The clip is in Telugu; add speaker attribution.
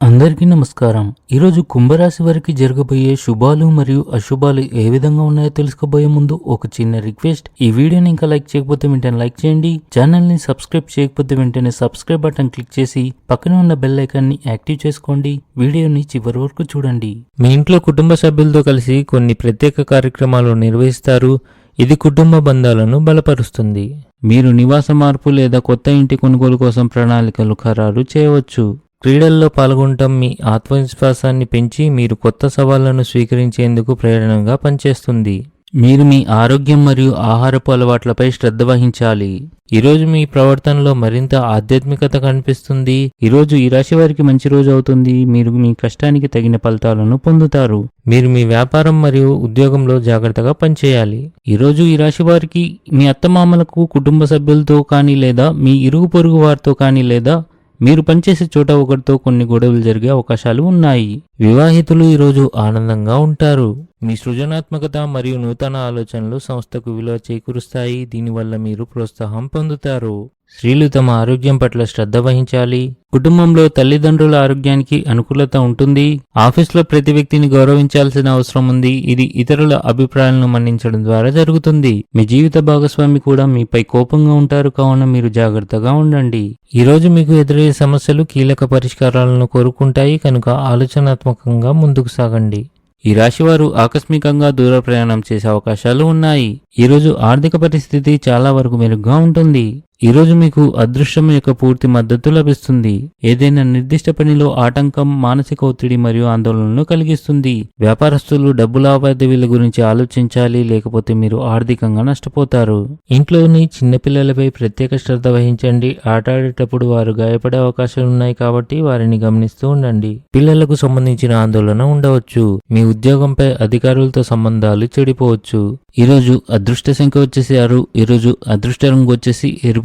Speaker 1: అందరికీ నమస్కారం. ఈరోజు కుంభరాశి వారికి జరగబోయే శుభాలు మరియు అశుభాలు ఏ విధంగా ఉన్నాయో తెలుసుకోబోయే ముందు ఒక చిన్న రిక్వెస్ట్. ఈ వీడియోని ఇంకా లైక్ చేయకపోతే వెంటనే లైక్ చేయండి. ఛానల్ని సబ్స్క్రైబ్ చేయకపోతే వెంటనే సబ్స్క్రైబ్ బటన్ క్లిక్ చేసి పక్కన ఉన్న బెల్ ఐకాన్ని యాక్టివ్ చేసుకోండి. వీడియోని చివరి వరకు చూడండి.
Speaker 2: మీ ఇంట్లో కుటుంబ సభ్యులతో కలిసి కొన్ని ప్రత్యేక కార్యక్రమాలు నిర్వహిస్తారు. ఇది కుటుంబ బంధాలను బలపరుస్తుంది.
Speaker 1: మీరు నివాస మార్పు లేదా కొత్త ఇంటి కొనుగోలు కోసం ప్రణాళికలు ఖరారు చేయవచ్చు.
Speaker 2: క్రీడల్లో పాల్గొనటం మీ ఆత్మవిశ్వాసాన్ని పెంచి మీరు కొత్త సవాళ్ళను స్వీకరించేందుకు ప్రేరణగా పనిచేస్తుంది.
Speaker 1: మీరు మీ ఆరోగ్యం మరియు ఆహారపు అలవాట్లపై శ్రద్ధ వహించాలి.
Speaker 2: ఈరోజు మీ ప్రవర్తనలో మరింత ఆధ్యాత్మికత కనిపిస్తుంది.
Speaker 1: ఈరోజు ఈ రాశి వారికి మంచి రోజు అవుతుంది. మీరు మీ కష్టానికి తగిన ఫలితాలను పొందుతారు.
Speaker 2: మీరు మీ వ్యాపారం మరియు ఉద్యోగంలో జాగ్రత్తగా పనిచేయాలి.
Speaker 1: ఈరోజు ఈ రాశి వారికి మీ అత్తమామలకు కుటుంబ సభ్యులతో కానీ లేదా మీ ఇరుగు పొరుగు వారితో కానీ లేదా మీరు పనిచేసే చోట ఒకరితో కొన్ని గొడవలు జరిగే అవకాశాలు ఉన్నాయి.
Speaker 2: వివాహితులు ఈరోజు ఆనందంగా ఉంటారు. మీ సృజనాత్మకత మరియు నూతన ఆలోచనలు సంస్థకు విలువ చేకూరుస్తాయి. దీనివల్ల మీరు ప్రోత్సాహం పొందుతారు. స్త్రీలు తమ ఆరోగ్యం పట్ల శ్రద్ధ వహించాలి.
Speaker 1: కుటుంబంలో తల్లిదండ్రుల ఆరోగ్యానికి అనుకూలత ఉంటుంది. ఆఫీస్లో ప్రతి వ్యక్తిని గౌరవించాల్సిన అవసరం ఉంది. ఇది ఇతరుల అభిప్రాయాలను మన్నించడం ద్వారా జరుగుతుంది. మీ జీవిత భాగస్వామి కూడా మీపై కోపంగా ఉంటారు. కావున మీరు జాగ్రత్తగా ఉండండి.
Speaker 2: ఈ రోజు మీకు ఎదురయ్యే సమస్యలు కీలక పరిష్కారాలను కోరుకుంటాయి. కనుక ఆలోచనాత్మకంగా ముందుకు సాగండి.
Speaker 1: ఈ రాశివారు ఆకస్మికంగా దూర ప్రయాణం చేసే అవకాశాలు ఉన్నాయి. ఈరోజు ఆర్థిక పరిస్థితి చాలా వరకు మెరుగ్గా ఉంటుంది. ఈరోజు మీకు అదృష్టం యొక్క పూర్తి మద్దతు లభిస్తుంది. ఏదైనా నిర్దిష్ట పనిలో ఆటంకం మానసిక ఒత్తిడి మరియు ఆందోళనను కలిగిస్తుంది. వ్యాపారస్తులు డబ్బు లావాదేవీల గురించి ఆలోచించాలి లేకపోతే మీరు ఆర్థికంగా నష్టపోతారు.
Speaker 2: ఇంట్లోని చిన్నపిల్లలపై ప్రత్యేక శ్రద్ధ వహించండి. ఆట ఆడేటప్పుడు వారు గాయపడే అవకాశాలు ఉన్నాయి కాబట్టి వారిని గమనిస్తూ ఉండండి. పిల్లలకు సంబంధించిన ఆందోళన ఉండవచ్చు. మీ ఉద్యోగంపై అధికారులతో సంబంధాలు చెడిపోవచ్చు.
Speaker 1: ఈరోజు అదృష్ట సంఖ్య వచ్చేసి ఆరు ఈరోజు అదృష్ట రంగు వచ్చేసి ఎరుపు